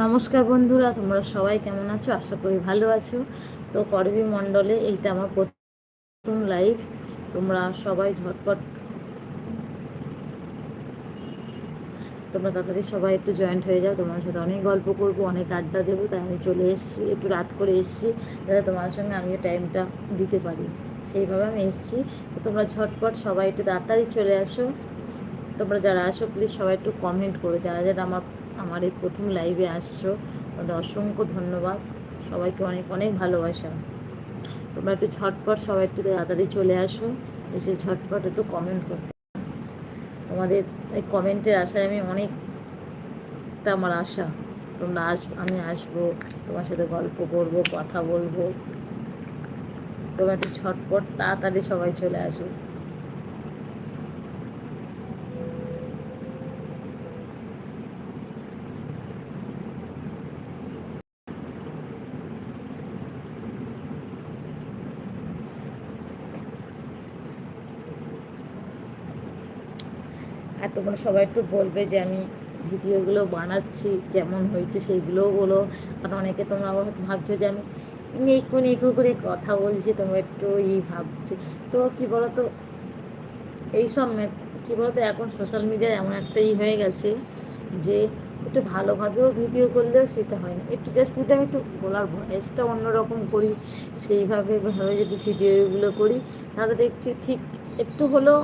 নমস্কার বন্ধুরা, তোমরা সবাই কেমন আছো? আশা করি ভালো আছো। তো করবী মণ্ডলে এইটা আমার প্রথম লাইভ তোমরা সবাই ঝটপট তোমরা তাড়াতাড়ি সবাই একটু জয়েন্ট হয়ে যাও। তোমার সাথে অনেক গল্প করব, অনেক আড্ডা দেবো। তাই আমি চলে এসেছি, একটু রাত করে এসেছি, যাতে তোমার সঙ্গে আমিও টাইমটা দিতে পারি। সেইভাবে আমি এসেছি। তোমরা ঝটপট সবাই একটু তাড়াতাড়ি চলে আসো। তোমরা যারা আসো প্লিজ সবাই একটু কমেন্ট করো। যারা যারা আমার আমার এই প্রথম লাইভে আসছো। তোমাদের অসংখ্য ধন্যবাদ। সবাইকে অনেক অনেক ভালোবাসা। তোমরা একটু ঝটপট সবাই একটু তাড়াতাড়ি চলে আসো। এসে ঝটপট একটু কমেন্ট করতে। তোমাদের এই কমেন্টের আশায় আমি অনেকটা আমার আশা। তোমরা আস, আমি আসব, তোমার সাথে গল্প করব, কথা বলব। তোমরা একটু ঝটপট তাড়াতাড়ি সবাই চলে আসো আর তোমরা সবাই একটু বলবে যে আমি ভিডিওগুলো বানাচ্ছি, কেমন হয়েছে সেইগুলোও বলো। কারণ অনেকে তোমরা আবার হয়তো ভাবছ যে আমি নেকো নেকো করে কথা বলছি, তোমরা একটু ই ভাবছি। তো কী বলো তো এইসব কী বলো তো এখন সোশ্যাল মিডিয়ায় এমন একটা ই হয়ে গেছে যে একটু ভালোভাবেও ভিডিও করলেও সেটা হয় না। একটু জাস্ট যদি আমি একটু বলার ভয়েসটা অন্যরকম করি, সেইভাবে ভাবে যদি ভিডিওগুলো করি, তাহলে দেখছি ঠিক একটু হলেও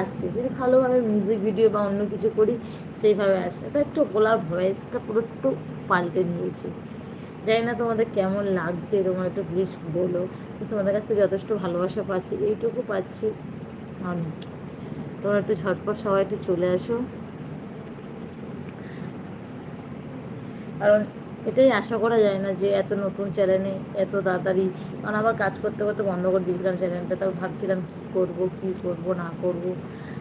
আসছে। যদি ভালোভাবে মিউজিক ভিডিও বা অন্য কিছু করি, সেইভাবে আসছে। তো একটু বলার ভয়েসটা পুরো একটু পাল্টে নিয়েছি। জানি না তোমাদের কেমন লাগছে, তোমরা একটু প্লিজ বলো। তোমাদের কাছ থেকে যথেষ্ট ভালোবাসা পাচ্ছি, এইটুকু পাচ্ছি অনেক তোমরা একটু ঝটপট সবাই একটু চলে আসো। কারণ এটাই আশা করা যায় না যে এত নতুন চ্যানেলে এত তাড়াতাড়ি, কারণ আবার কাজ করতে করতে বন্ধ করে দিয়েছিলাম চ্যানেলটা তারপর ভাবছিলাম কী করব, কি করব, না করব।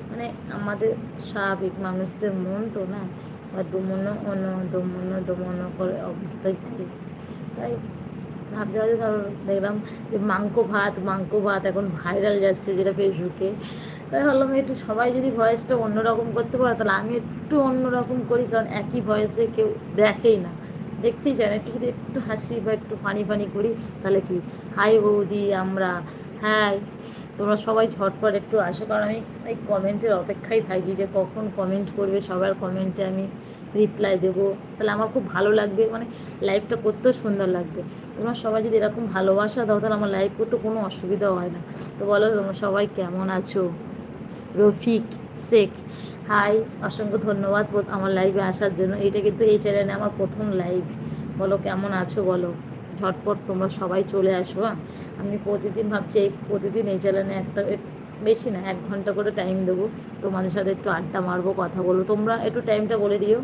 মানে আমাদের স্বাভাবিক মানুষদের মন তো না? দুমন্য অন্য দুমন্য দুমন্য করে অবস্থায় করে তাই ভাবতে ভাবতে ধরো, দেখলাম যে মাংকো ভাত মাংকো ভাত এখন ভাইরাল যাচ্ছে যেটা ফেসবুকে তাই ভাবলাম একটু সবাই যদি ভয়েসটা অন্যরকম করতে পারে, তাহলে আমি একটু অন্যরকম করি, কারণ একই ভয়েসে কেউ দেখেই না। দেখতেই চায় না, একটু যদি একটু হাসি বা একটু ফানি ফানি করি, তাহলে কি? হাই বৌদি, আমরা হ্যাঁ তোমরা সবাই ঝটপট একটু আসো, কারণ আমি এই কমেন্টের অপেক্ষায় থাকি যে কখন কমেন্ট করবে, সবার কমেন্টে আমি রিপ্লাই দেবো। তাহলে আমার খুব ভালো লাগবে মানে লাইভটা করতেও সুন্দর লাগবে। তোমরা সবাই যদি এরকম ভালোবাসা দাও, তাহলে আমার লাইভ করতে কোনো অসুবিধাও হয় না। তো বলো, তোমরা সবাই কেমন আছো? রফিক শেখ হাই অসংখ্য ধন্যবাদ আমার লাইভে আসার জন্য। এটা কিন্তু এই চ্যানেলে আমার প্রথম লাইভ বলো, কেমন আছো বলো? ঝটপট তোমরা সবাই চলে আসো আমি প্রতিদিন ভাবছি এই প্রতিদিন এই চ্যানেলে একটা বেশি না, এক ঘণ্টা করে টাইম দেবো। তোমাদের সাথে একটু আড্ডা মারবো, কথা বলব। তোমরা একটু টাইমটা বলে দিও।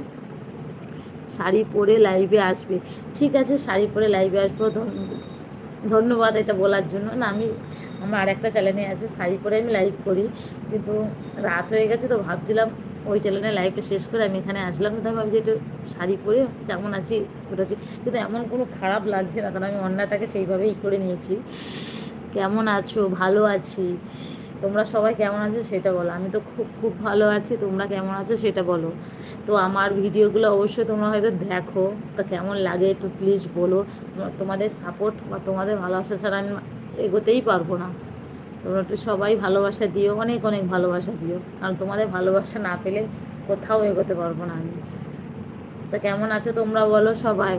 শাড়ি পরে লাইভে আসবে। ঠিক আছে, শাড়ি পরে লাইভে আসব। ধন্যবাদ এটা বলার জন্য। না, আমি, আমার আর একটা চ্যানেলে আছে, শাড়ি পরে আমি লাইভ করি। কিন্তু রাত হয়ে গেছে তো ভাবছিলাম ওই চ্যানেলে লাইভটা শেষ করে আমি এখানে আসলাম। তাই ভাবছি একটু শাড়ি পরে যেমন আছি? ওটা কিন্তু এমন কোনো খারাপ লাগছে না, কারণ আমি অন্যটাকে সেইভাবেই করে নিয়েছি। কেমন আছো? ভালো আছি। তোমরা সবাই কেমন আছো সেটা বলো। আমি তো খুব খুব ভালো আছি, তোমরা কেমন আছো সেটা বলো। তো আমার ভিডিওগুলো অবশ্যই তোমরা হয়তো দেখো। তা কেমন লাগে একটু প্লিজ বলো। তোমাদের সাপোর্ট বা তোমাদের ভালোবাসা ছাড়া আমি এগোতেই পারব না। তোমরা একটু সবাই ভালোবাসা দিও, অনেক অনেক ভালোবাসা দিও। কারণ তোমাদের ভালোবাসা না পেলে কোথাও এগোতে পারব না আমি। তা কেমন আছো তোমরা বলো সবাই।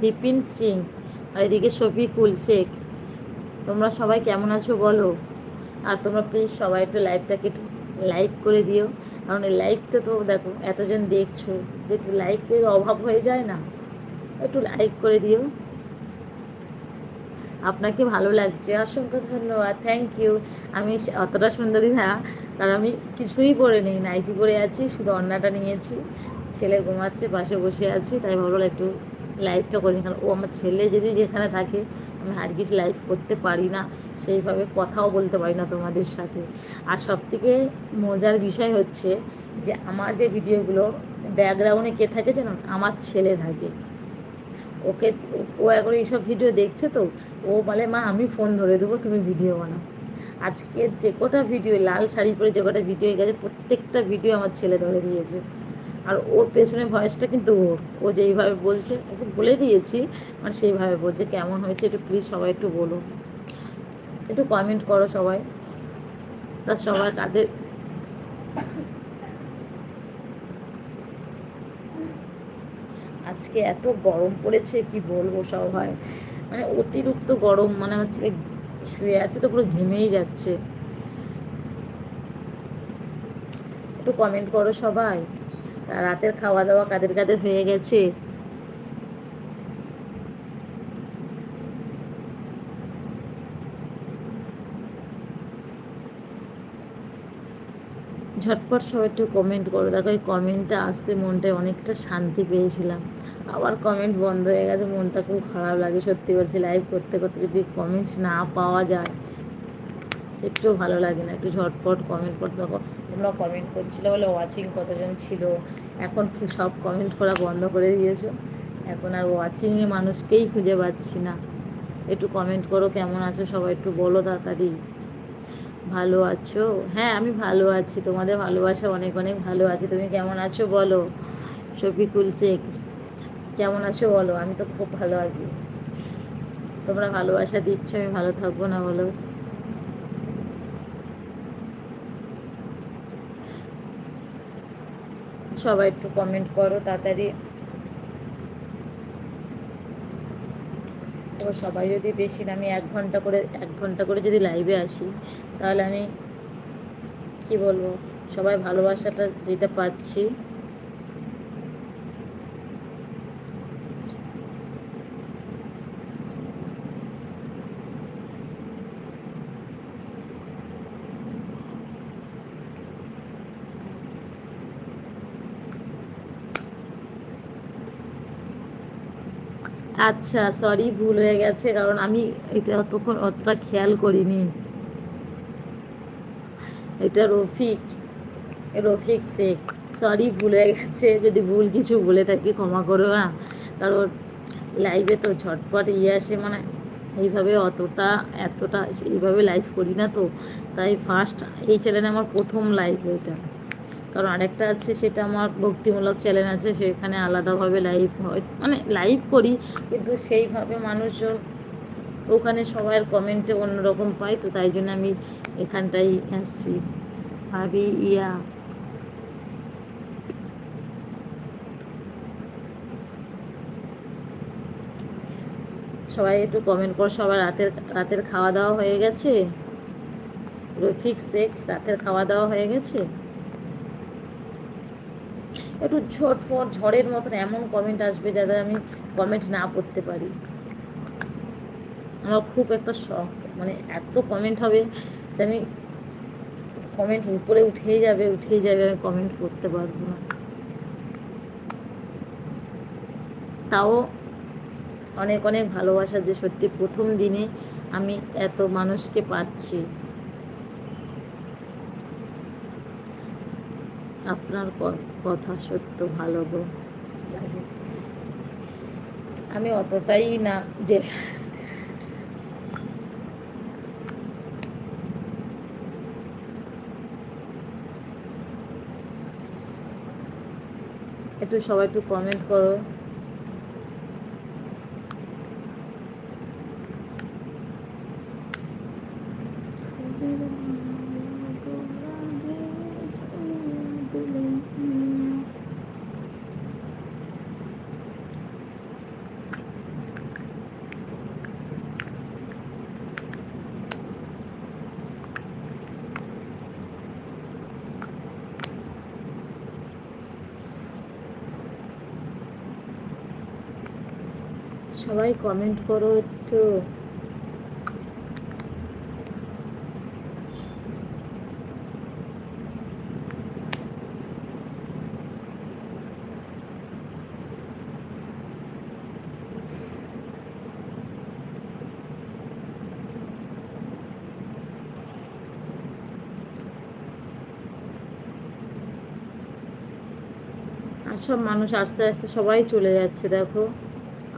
বিপিন সিং আর এদিকে শফিকুল শেখ তোমরা সবাই কেমন আছো বলো? আর তোমরা প্লিজ সবাই একটু লাইভটাকে একটু লাইক করে দিও। কারণ এই লাইকটা তো দেখো, এতজন দেখছ, যে লাইকের অভাব হয়ে যায় না। একটু লাইক করে দিও। আপনাকে ভালো লাগছে, অসংখ্য ধন্যবাদ থ্যাংক ইউ আমি অতটা সুন্দরী না, কারণ আমি কিছুই পরে নেই, নাইটি পরে আছি, শুধু অন্নাটা নিয়েছি। ছেলে ঘুমাচ্ছে, পাশে বসে আছি, তাই ভাবলাম একটু লাইভটা করি কারণ ও আমার ছেলে যদি যেখানে থাকে, আমি আর কিছু লাইভ করতে পারি না, সেইভাবে কথাও বলতে পারি না তোমাদের সাথে। আর সবথেকে মজার বিষয় হচ্ছে যে, আমার যে ভিডিওগুলো ব্যাকগ্রাউন্ডে কে থাকে জানো? আমার ছেলে থাকে। ওকে, ও এখন এইসব ভিডিও দেখছে তো, ও বলে, মা, আমি ফোন ধরে দেবো, তুমি ভিডিও বানাও। আজকে যে কটা ভিডিও লাল শাড়ি পরে যে কটা ভিডিও হয়ে গেছে, প্রত্যেকটা ভিডিও আমার ছেলে ধরে দিয়েছে। আর ওর পেছনে ভয়েসটা কিন্তু ওর ও যেইভাবে বলছে, ওকে বলে দিয়েছি মানে সেইভাবে বলছে, কেমন হয়েছে একটু প্লিজ সবাই একটু বলো। একটু কমেন্ট করো সবাই। তার সবাই কাদের আজকে এত গরম পড়েছে, কি বলব সবাই মানে অতিরিক্ত গরম মানে ছেলে শুয়ে আছে তো পুরো ঘেমেই যাচ্ছে। একটু কমেন্ট করো সবাই রাতের খাওয়া দাওয়া কাদের কাদের হয়ে গেছে? ঝটপট সবাই একটু কমেন্ট করো, দেখো এই কমেন্টটা আসতে মনটায় অনেকটা শান্তি পেয়েছিলাম। আবার কমেন্ট বন্ধ হয়ে গেছে, মনটা খুব খারাপ লাগে সত্যি বলছি লাইভ করতে করতে যদি কমেন্ট না পাওয়া যায়, একটু ভালো লাগে না, একটু ঝটপট কমেন্ট করতে তোমরা কমেন্ট করছিলে বলে ওয়াচিং কতজন ছিল? এখন সব কমেন্ট করা বন্ধ করে দিয়েছ। এখন আর ওয়াচিংয়ে মানুষকেই খুঁজে পাচ্ছি না। একটু কমেন্ট করো, কেমন আছো? সবাই একটু বলো তাড়াতাড়ি। ভালো আছো? হ্যাঁ আমি ভালো আছি। তোমাদের ভালোবাসা অনেক অনেক ভালো আছি। তুমি কেমন আছো বলো? শফিকুল শেখ। কেমন আছো বলো? আমি তো খুব ভালো আছি। তোমরা ভালোবাসা দিচ্ছ, আমি ভালো থাকব না বলো? সবাই একটু কমেন্ট করো তাড়াতাড়ি। তো সবাই যদি বেশি আমি এক ঘণ্টা করে, এক ঘণ্টা করে যদি লাইভে আসি, তাহলে আমি কি বলব? সবাই ভালোবাসাটা যেটা পাচ্ছি। আচ্ছা সরি ভুল হয়ে গেছে, কারণ আমি এটা অতক্ষণ অতটা খেয়াল করিনি। এটা রফিক রফিক শেখ। সরি ভুল হয়ে গেছে, যদি ভুল কিছু বলে থাকি, ক্ষমা করো হ্যাঁ। কারণ লাইভে তো ঝটপট ইয়ে আসে মানে এইভাবে অতটা, এতটা, এইভাবে লাইভ করি না তো। তাই ফার্স্ট এই চ্যানেলে আমার প্রথম লাইভ এটা। কারণ আরেকটা আছে, সেটা আমার ভক্তিমূলক চ্যানেল আছে, সেখানে আলাদাভাবে লাইভ হয়। মানে লাইভ করি, কিন্তু সেইভাবে মানুষজন ওখানে সবার কমেন্টে অন্যরকম পাই তো তাই জন্য আমি এখানটাই আসছি। ভাবি, ইয়া। সবাই একটু কমেন্ট কর, সবার রাতের রাতের খাওয়া দাওয়া হয়ে গেছে? রফিক শেখ, রাতের খাওয়া দাওয়া হয়ে গেছে? একটু ঝটপট, ঝড়ের মতন এমন কমেন্ট আসবে যাতে আমি কমেন্ট না পড়তে পারি। আমার খুব একটা শখ মানে এত কমেন্ট হবে যে আমি কমেন্ট উপরে উঠেই যাবে উঠেই যাবে, আমি কমেন্ট করতে পারব না। তাও অনেক অনেক ভালোবাসা যে সত্যি প্রথম দিনে আমি এত মানুষকে পাচ্ছি। আপনার কথা সত্য ভালো গো। আমি অতটাই না যে একটু সবাই একটু কমেন্ট করো। সবাই কমেন্ট করো একটু। সব মানুষ আস্তে আস্তে সবাই চলে যাচ্ছে দেখো।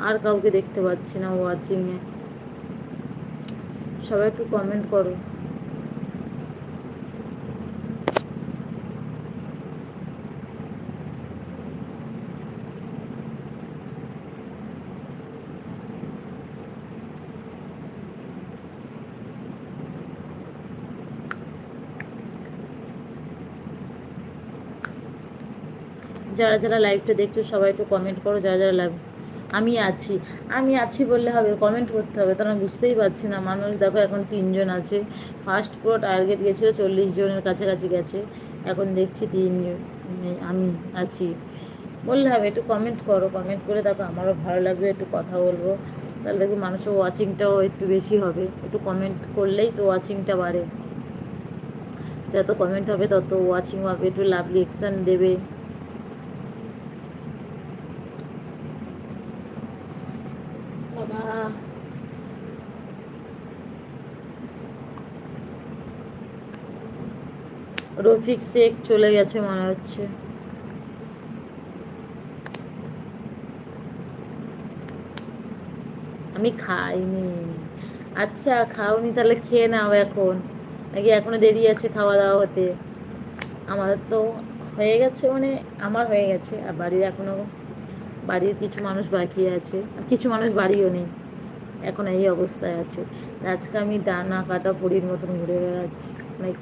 আর কাউকে দেখতে পাচ্ছি না ওয়াচিংয়ে সবাই একটু কমেন্ট করো। যারা যারা লাইভটা দেখছ, সবাই একটু কমেন্ট করো, যারা যারা লাইভ আমি আছি। আমি আছি বললে হবে কমেন্ট করতে হবে। তারা বুঝতেই পারছি না। মানুষ দেখো এখন তিনজন আছে। ফার্স্ট পুরো টার্গেট গেছিল চল্লিশ জনের কাছাকাছি গেছে। এখন দেখছি তিনজন আমি আছি। বললে হবে, একটু কমেন্ট করো। কমেন্ট করে দেখো আমারও ভালো লাগবে, একটু কথা বলব। তাহলে দেখো মানুষের ওয়াচিংটাও একটু বেশি হবে। একটু কমেন্ট করলেই তো ওয়াচিংটা বাড়ে। যত কমেন্ট হবে তত ওয়াচিং হবে। একটু লাভ রিয়েকশান দেবে। রফিক শেখ চলে গেছে মনে হচ্ছে। আমি খাইনি। আচ্ছা খাওনি, তাহলে খেয়ে নাও এখন। নাকি এখনও দেরি আছে খাওয়া দাওয়া হতে? আমার তো হয়ে গেছে মানে আমার হয়ে গেছে, আর বাড়ির এখনও বাড়ির কিছু মানুষ বাকি আছে। আর কিছু মানুষ বাড়িও নেই। এখন এই অবস্থায় আছে। আজকে আমি ডানা কাটা পরির মতন ঘুরে বেড়াচ্ছি। মানে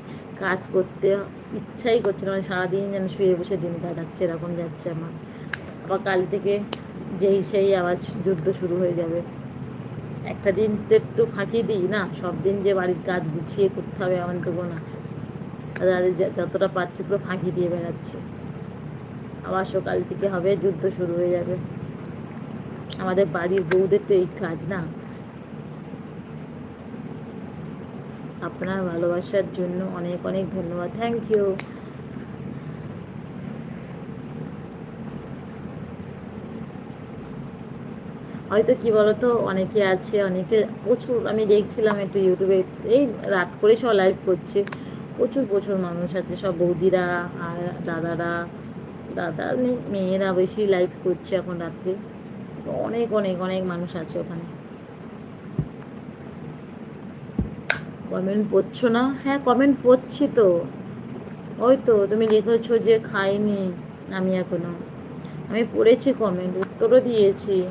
কাজ করতে ইচ্ছাই করছে না মানে সারাদিন যেন শুয়ে বসে দিন কাটাচ্ছে, এরকম যাচ্ছে আমার। আবার কাল থেকে যেই সেই আবার যুদ্ধ শুরু হয়ে যাবে। একটা দিন তো একটু ফাঁকি দিই না, সব দিন যে বাড়ির কাজ গুছিয়ে করতে হবে এমন তো না। যতটা পারছে পুরো ফাঁকি দিয়ে বেড়াচ্ছে। আবার সকাল থেকে হবে, যুদ্ধ শুরু হয়ে যাবে। আমাদের বাড়ির বউদের তো এই কাজ না। আপনার ভালোবাসার জন্য অনেক অনেক ধন্যবাদ। থ্যাংক ইউ হয়তো কি বলতো, অনেকে আছে, অনেকে প্রচুর, আমি দেখছিলাম একটু ইউটিউবে, এই রাত করে সব লাইভ করছে। প্রচুর প্রচুর মানুষ আছে, সব বৌদিরা আর দাদারা। দাদা, মেয়েরা বেশি লাইভ করছে এখন রাত্রে। অনেক অনেক অনেক মানুষ আছে ওখানে। কমেন্ট পড়ছো না? হ্যাঁ কমেন্ট পড়ছি তো। ওই তো, তুমি লিখেছো যে খাইনি আমি এখনও। আমি পড়েছি কমেন্ট উত্তরও দিয়েছি।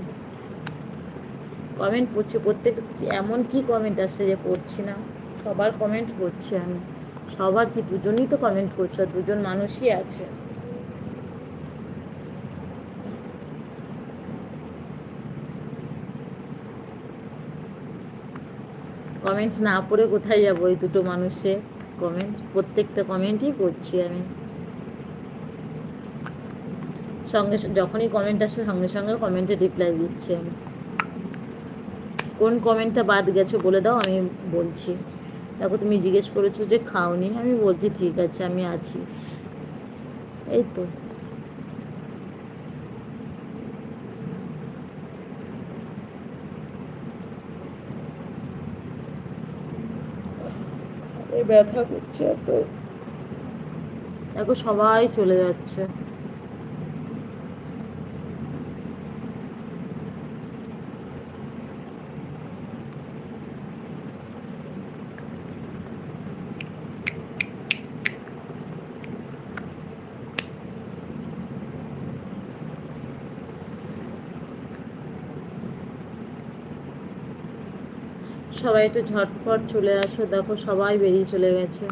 কমেন্ট পড়ছি প্রত্যেক, এমন কি কমেন্ট আসছে যে পড়ছি না? সবার কমেন্ট পড়ছি আমি। সবার কি, দুজনই তো কমেন্ট করছ, দুজন মানুষই আছে। কমেন্ট না পড়ে কোথায় যাব ওই দুটো মানুষের কমেন্ট প্রত্যেকটা কমেন্টই করছি আমি। সঙ্গে যখনই কমেন্ট আসে সঙ্গে সঙ্গে কমেন্টে রিপ্লাই দিচ্ছি আমি। কোন কমেন্টটা বাদ গেছে বলে দাও, আমি বলছি। দেখো তুমি জিজ্ঞেস করেছ যে খাওনি? আমি বলছি ঠিক আছে, আমি আছি। এই তো। ব্যথা করছে এত এখন সবাই চলে যাচ্ছে। সবাই তো ঝটপট চলে আসো দেখো সবাই বেরিয়ে চলে গেছে।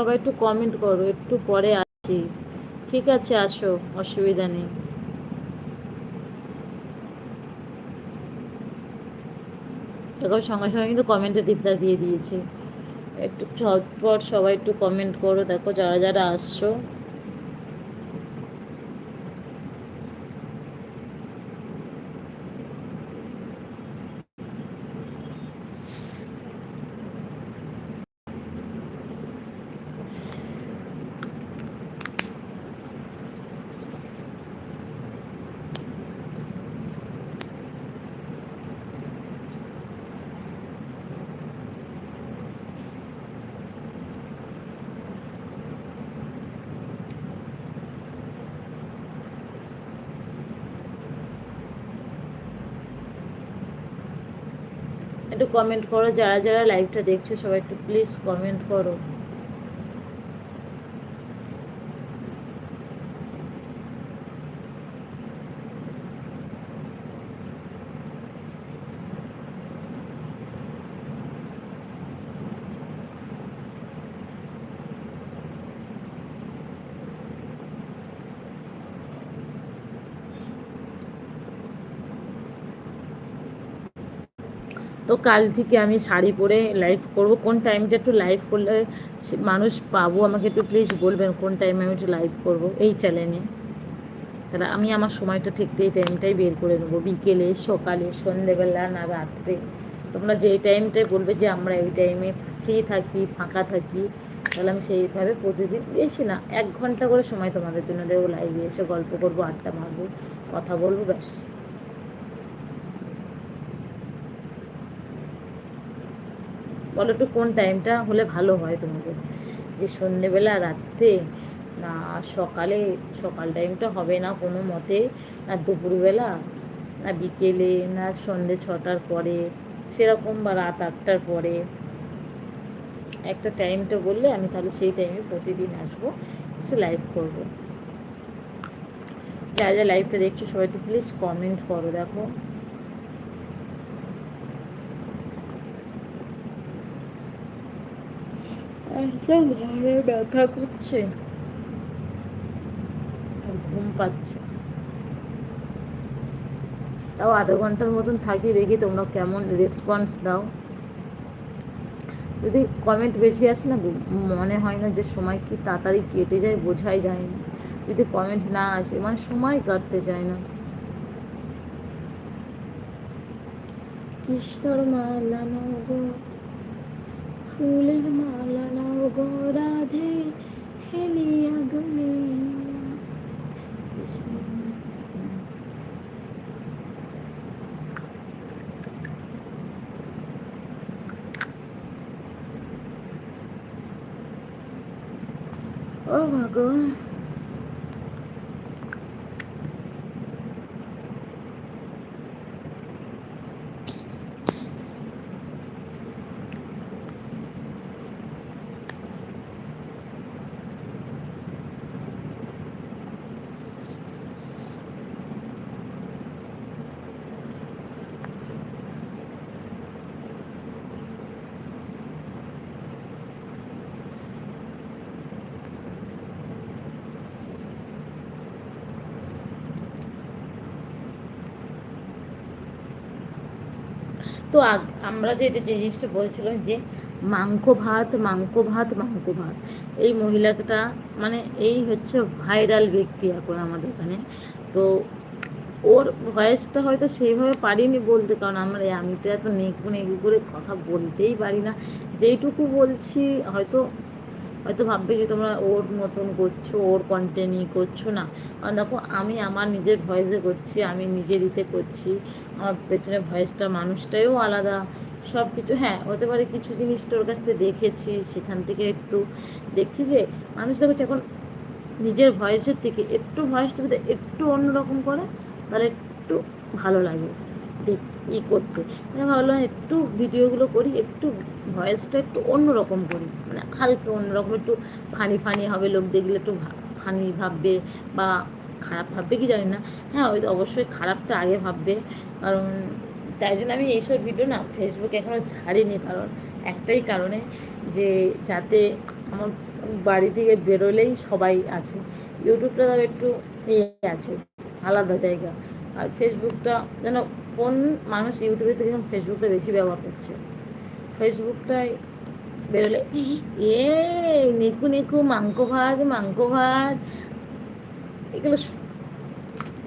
সবাই একটু কমেন্ট করো, একটু পরে আসি। ঠিক আছে, আসো, অসুবিধা নেই। দেখো, সঙ্গে সঙ্গে কিন্তু কমেন্টে রিপ্লাই দিয়ে দিয়েছি। একটু ঝটপট সবাই একটু কমেন্ট করো, দেখো, যারা যারা আসছো। একটু কমেন্ট করো যারা যারা লাইভটা দেখছ সবাই একটু প্লিজ কমেন্ট করো তো কাল থেকে আমি শাড়ি পরে লাইভ করব। কোন টাইমটা একটু লাইভ করলে মানুষ পাবো? আমাকে একটু প্লিজ বলবেন কোন টাইমে আমি একটু লাইভ করব এই চ্যানেলে তাহলে আমি আমার সময়টা ঠিক এই টাইমটাই বের করে নেব। বিকেলে, সকালে, সন্ধেবেলা, না রাত্রে। তোমরা যে টাইমটায় বলবে যে আমরা এই টাইমে ফ্রি থাকি, ফাঁকা থাকি, তাহলে আমি সেইভাবে প্রতিদিন বেশি না, এক ঘণ্টা করে সময় তোমাদের জন্য দেবো। লাইভে এসে গল্প করব, আড্ডা মারবো, কথা বলব, ব্যাস। বলো একটু কোন টাইমটা হলে ভালো হয় তোমাদের? যে সন্ধেবেলা, রাত্রে? না, সকালে? সকাল টাইমটা হবে না কোনো মতে? না দুপুরবেলা? না বিকেলে? না সন্ধে ছটার পরে? সেরকম বা রাত আটটার পরে? একটা টাইমটা বললে আমি তাহলে সেই টাইমে প্রতিদিন আসব, এসে লাইভ করব। যা যা লাইভটা দেখছ, সবাই একটু প্লিজ কমেন্ট করো, দেখো। একদম ঘরে ব্যথা করছে। ঘুম পাচ্ছে। তাও আধা ঘণ্টার মতন থাকি দেখি তোমরা কেমন রেসপন্স দাও। যদি কমেন্ট বেশি আসে না মনে হয় না যে সময় কি তাড়াতাড়ি কেটে যায়, বোঝাই যায় না। যদি কমেন্ট না আসে মানে সময় কাটতে চায় না। কৃষ্ণর ফুলের মালা নাও গরাধে রাধে হেলিয়া গলিয়া ও ভগবান। তো আমরা যে যে জিনিসটা বলছিলাম যে মাংস ভাত মাংস ভাত মাংস ভাত। এই মহিলাটা মানে এই হচ্ছে ভাইরাল ব্যক্তি এখন আমাদের এখানে। তো ওর ভয়েসটা হয়তো সেইভাবে পারিনি বলতে, কারণ আমরা আমি তো এত নেকু নেকু করে কথা বলতেই পারি না। যেইটুকু বলছি হয়তো হয়তো ভাববে যে তোমরা ওর মতন করছ, ওর কন্টেন্টই করছ না। কারণ দেখো, আমি আমার নিজের ভয়েসে করছি, আমি নিজের ইতে করছি। আমার পেছনে ভয়েসটা মানুষটাও আলাদা। সব কিছু হ্যাঁ হতে পারে কিছু জিনিস তোর কাছ থেকে দেখেছি, সেখান থেকে একটু দেখছি যে, মানুষ দেখছে এখন নিজের ভয়েসের থেকে একটু ভয়েসটা যদি একটু অন্যরকম করে, তাহলে একটু ভালো লাগে। দেখ ই করতে। আমি ভাবলাম একটু ভিডিওগুলো করি, একটু ভয়েসটা একটু অন্যরকম করি। মানে হালকা অন্যরকম, একটু ফানি ফানি হবে, লোক দেখলে একটু ফানি ভাববে বা খারাপ ভাববে, কি জানি না। হ্যাঁ ওই অবশ্যই খারাপটা আগে ভাববে। কারণ তাই জন্য আমি এইসব ভিডিও না ফেসবুকে এখনও ছাড়িনি। কারণ একটাই কারণে যে যাতে আমার বাড়ি থেকে বেরোলেই সবাই আছে। ইউটিউবটা তাও একটু ইয়ে আছে, আলাদা জায়গা। আর ফেসবুকটা যেন কোন মানুষ ইউটিউবের থেকে ফেসবুকটা বেশি ব্যবহার করছে? ফেসবুকটায় বেরোলে এ, নিকু নিকু, মাংস ভাত মাংস ভাত। এগুলো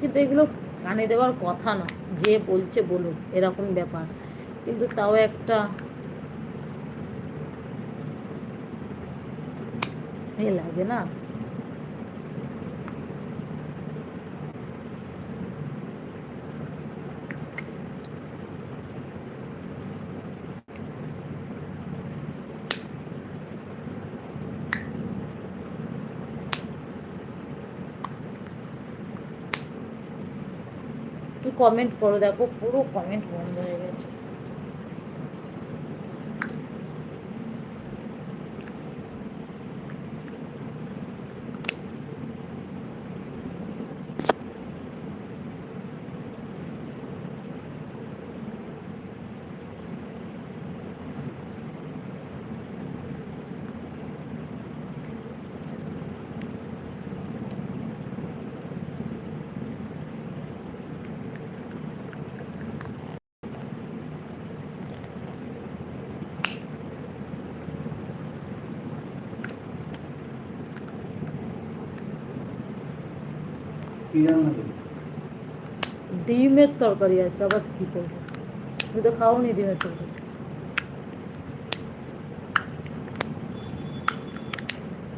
কিন্তু এগুলো কানে দেওয়ার কথা না। যে বলছে বলুক, এরকম ব্যাপার। কিন্তু তাও একটা এ লাগে না। একটু কমেন্ট করো দেখো পুরো কমেন্ট বন্ধ হয়ে গেছে। তরকারি আছে, আবার কি করব? তুমি তো খাওনি ডিমের তরকারি।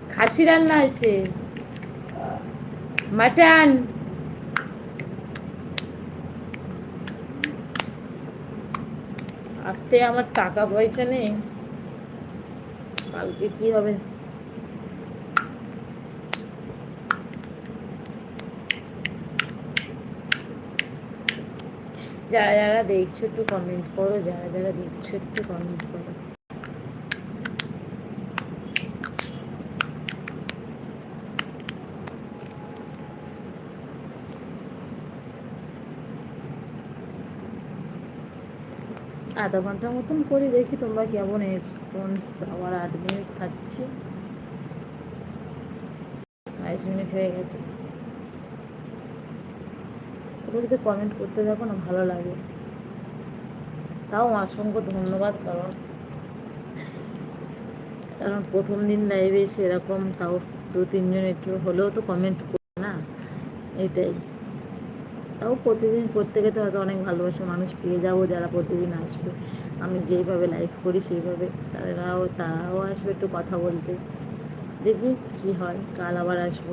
খাসি রান্না আছে মাটন। আজকে আমার টাকা পয়সা নেই। কালকে কি হবে? যারা যারা দেখছ একটু কমেন্ট করো, যারা যারা দেখছ একটু কমেন্ট করো। আধা ঘণ্টার মতন করি দেখি তোমরা কেমন রেসপন্স আবার আট মিনিট থাকছি। বাইশ মিনিট হয়ে গেছে। যদি কমেন্ট করতে থাকো না, ভালো লাগে। তাও অসংখ্য ধন্যবাদ কারণ কারণ প্রথম দিন লাইভে সেরকম তাও দু তিনজন একটু হলেও তো কমেন্ট করে না, এটাই। তাও প্রতিদিন প্রত্যেকে তো হয়তো অনেক ভালোবাসা মানুষ পেয়ে যাব যারা প্রতিদিন আসবে। আমি যেইভাবে লাইভ করি সেইভাবে তারাও তারাও আসবে একটু কথা বলতে। দেখি কি হয়, কাল আবার আসব।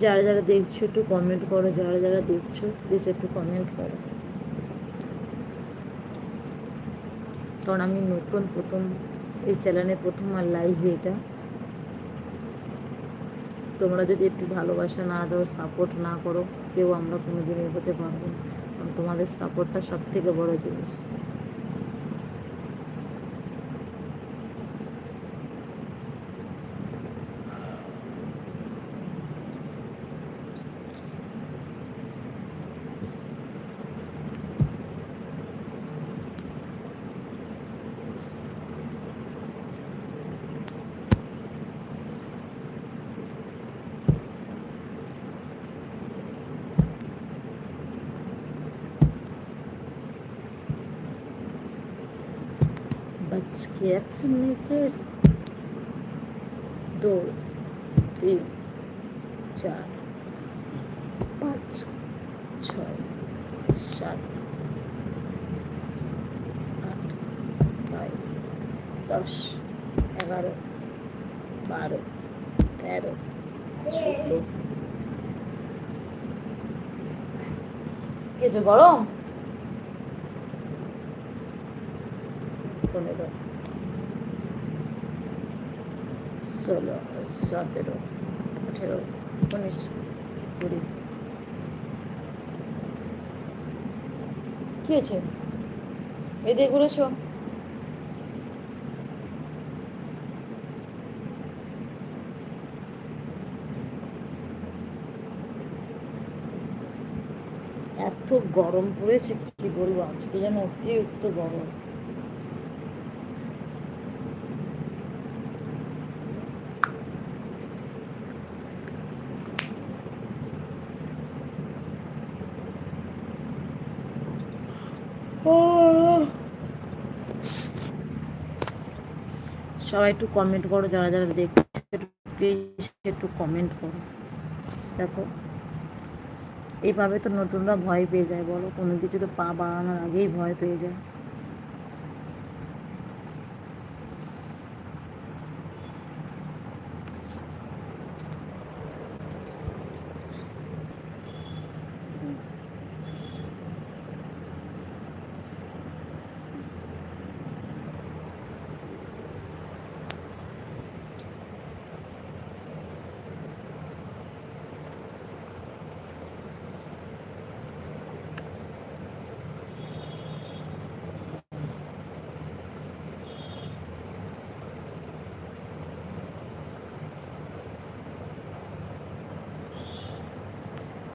যারা যারা দেখছ, একটু কমেন্ট করো, যারা যারা দেখছ প্লিজ একটু কমেন্ট করো। কারণ আমি নতুন প্রথম, এই চ্যানেলে প্রথম আর লাইভ এটা। তোমরা যদি একটু ভালোবাসা না দাও সাপোর্ট না করো, কেউ আমরা কোনোদিন এগোতে পারব না। তোমাদের সাপোর্টটা সব থেকে বড় জিনিস। আজকে একটা মেথডস দু তিন, চার, পাঁচ, ছয়, সাত, আট, নয়, দশ, এগারো, বারো, তেরো, চোদ্দ। কিছু গরম। পনেরো ষোলো, সতেরো, আঠেরো, উনিশ, কুড়ি। কি হয়েছে? এদিকে ঘুরেছো এত গরম পড়েছে, কি বলব? আজকে যেন অতিরিক্ত গরম। সবাই একটু কমেন্ট করো, যারা যারা দেখছ প্লিজ একটু কমেন্ট করো। দেখো, এইভাবে তো নতুনরা ভয় পেয়ে যায়, বলো। কোনো কিছু তো পা বাড়ানোর আগেই ভয় পেয়ে যায়।